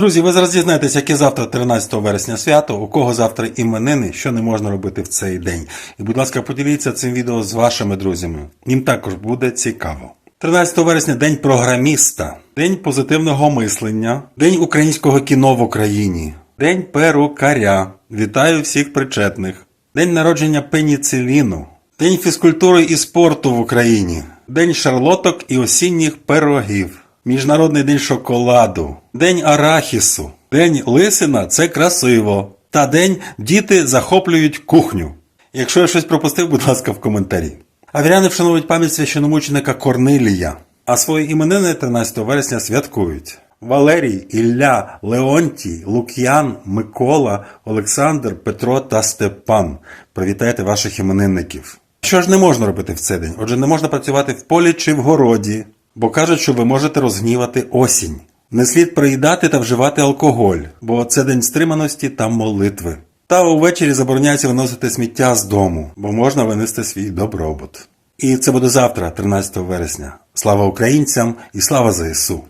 Друзі, ви зараз дізнаєтесь, яке завтра 13 вересня свято, у кого завтра іменини, що не можна робити в цей день. І, будь ласка, поділіться цим відео з вашими друзями. Їм також буде цікаво. 13 вересня день програміста, день позитивного мислення, день українського кіно в Україні, день перукаря. Вітаю всіх причетних. День народження пеніциліну, день фізкультури і спорту в Україні, день шарлоток і осінніх пирогів. Міжнародний день шоколаду, день арахісу, день лисина це красиво. Та день діти захоплюють кухню. Якщо я щось пропустив, будь ласка, в коментарі. Авіряни вшановують пам'ять священомученика Корнилія, а свої іменини 13 вересня святкують. Валерій, Ілля, Леонтій, Лук'ян, Микола, Олександр, Петро та Степан. Привітайте ваших іменинників. Що ж не можна робити в цей день? Отже, не можна працювати в полі чи в городі, бо кажуть, що ви можете розгнівати осінь. Не слід приїдати та вживати алкоголь, бо це день стриманості та молитви. Та увечері забороняється виносити сміття з дому, бо можна винести свій добробут. І це буде завтра, 13 вересня. Слава українцям і слава ЗСУ!